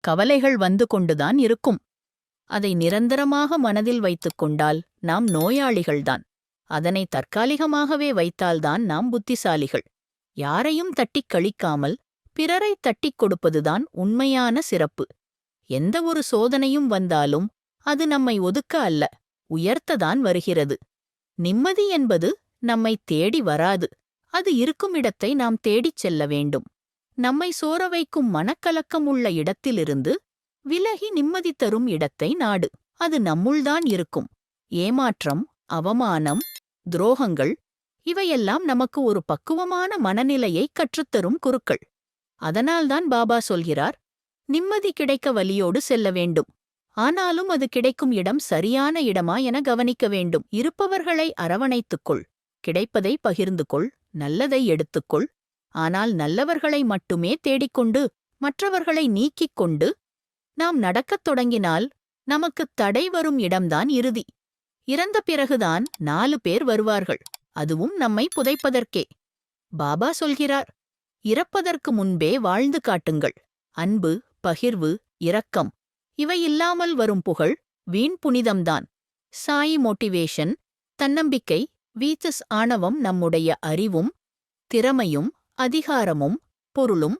கவலைகள் வந்து கொண்டுதான் இருக்கும். அதை நிரந்தரமாக மனதில் வைத்துக் கொண்டால் நாம் நோயாளிகள்தான். அதனை தற்காலிகமாகவே வைத்தால்தான் நாம் புத்திசாலிகள். யாரையும் தட்டிக் கழிக்காமல் பிறரை தட்டிக் கொடுப்பதுதான் உண்மையான சிறப்பு. எந்த ஒரு சோதனையும் வந்தாலும் அது நம்மை ஒதுக்க அல்ல உயர்த்ததான் வருகிறது. நிம்மதி என்பது நம்மை தேடி வராது. அது இருக்குமிடத்தை நாம் தேடிச் செல்ல வேண்டும். நம்மை சோர வைக்கும் மனக்கலக்கம் உள்ள இடத்திலிருந்து விலகி நிம்மதி தரும் இடத்தை நாடு. அது நம்முள்தான் இருக்கும். ஏமாற்றம் அவமானம் துரோகங்கள் இவையெல்லாம் நமக்கு ஒரு பக்குவமான மனநிலையை கற்றுத்தரும் குருக்கள். அதனால்தான் பாபா சொல்கிறார் நிம்மதி கிடைக்க வழியோடு செல்ல வேண்டும். ஆனாலும் அது கிடைக்கும் இடம் சரியான இடமா என கவனிக்க வேண்டும். இருப்பவர்களை அரவணைத்துக்கொள் கிடைப்பதை பகிர்ந்து கொள். நல்லதை எடுத்துக்கொள் ஆனால் நல்லவர்களை மட்டுமே தேடிக்கொண்டு மற்றவர்களை நீக்கிக் கொண்டு நாம் நடக்கத் தொடங்கினால் நமக்குத் தடை வரும் இடம்தான் இறுதி. இறந்த பிறகுதான் நாலு பேர் வருவார்கள். அதுவும் நம்மை புதைப்பதற்கே. பாபா சொல்கிறார் இறப்பதற்கு முன்பே வாழ்ந்து காட்டுங்கள். அன்பு பகிர்வு இரக்கம் இவையில்லாமல் வரும் புகழ் வீண் புனிதம்தான். சாயி மோட்டிவேஷன் தன்னம்பிக்கை வீச்சஸ் ஆணவம் நம்முடைய அறிவும் திறமையும் அதிகாரமும் பொருளும்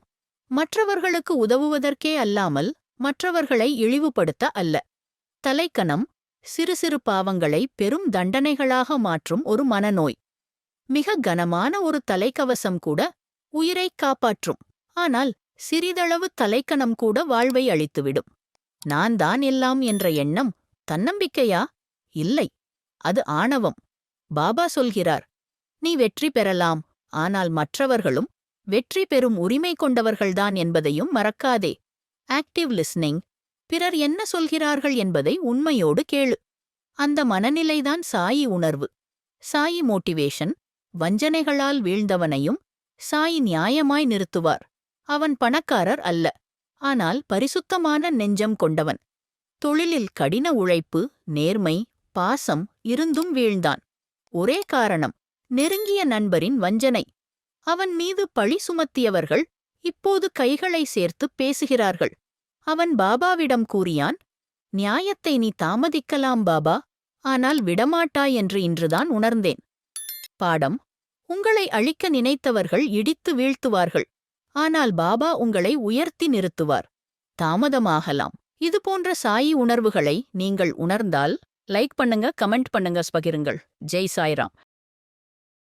மற்றவர்களுக்கு உதவுவதற்கே அல்லாமல் மற்றவர்களை இழிவுபடுத்த அல்ல. தலைக்கணம் சிறு சிறு பாவங்களை பெரும் தண்டனைகளாக மாற்றும் ஒரு மனநோய். மிக கனமான ஒரு தலைக்கவசம் கூட உயிரைக் காப்பாற்றும். ஆனால் சிறிதளவு தலைக்கணம் கூட வாழ்வை அளித்துவிடும் நான் தான் எல்லாம் என்ற எண்ணம் தன்னம்பிக்கையா? இல்லை. அது ஆணவம். பாபா சொல்கிறார் நீ வெற்றி பெறலாம். ஆனால் மற்றவர்களும் வெற்றி பெறும் உரிமை கொண்டவர்கள்தான் என்பதையும் மறக்காதே. Active listening. பிறர் என்ன சொல்கிறார்கள் என்பதை உண்மையோடு கேளு. அந்த மனநிலைதான் சாயி உணர்வு. சாயி மோட்டிவேஷன். வஞ்சனைகளால் வீழ்ந்தவனையும் சாயி நியாயமாய் நிறுத்துவார். அவன் பணக்காரர் அல்ல. ஆனால் பரிசுத்தமான நெஞ்சம் கொண்டவன். தொழிலில் கடின உழைப்பு நேர்மை பாசம் இருந்தும் வீழ்ந்தான். ஒரே காரணம். நெருங்கிய நண்பரின் வஞ்சனை. அவன் மீது பழி சுமத்தியவர்கள் இப்போது கைகளை சேர்த்து பேசுகிறார்கள். அவன் பாபாவிடம் கூறியான் நியாயத்தை நீ தாமதிக்கலாம் பாபா ஆனால் விடமாட்டாய் என்று இன்றுதான் உணர்ந்தேன். பாடம் உங்களை அழிக்க நினைத்தவர்கள் இடித்து வீழ்த்துவார்கள். ஆனால் பாபா உங்களை உயர்த்தி நிறுத்துவார். தாமதமாகலாம். இதுபோன்ற சாயி உணர்வுகளை நீங்கள் உணர்ந்தால் லைக் பண்ணுங்க கமெண்ட் பண்ணுங்க பகிருங்கள். ஜெய் சாய்ராம்.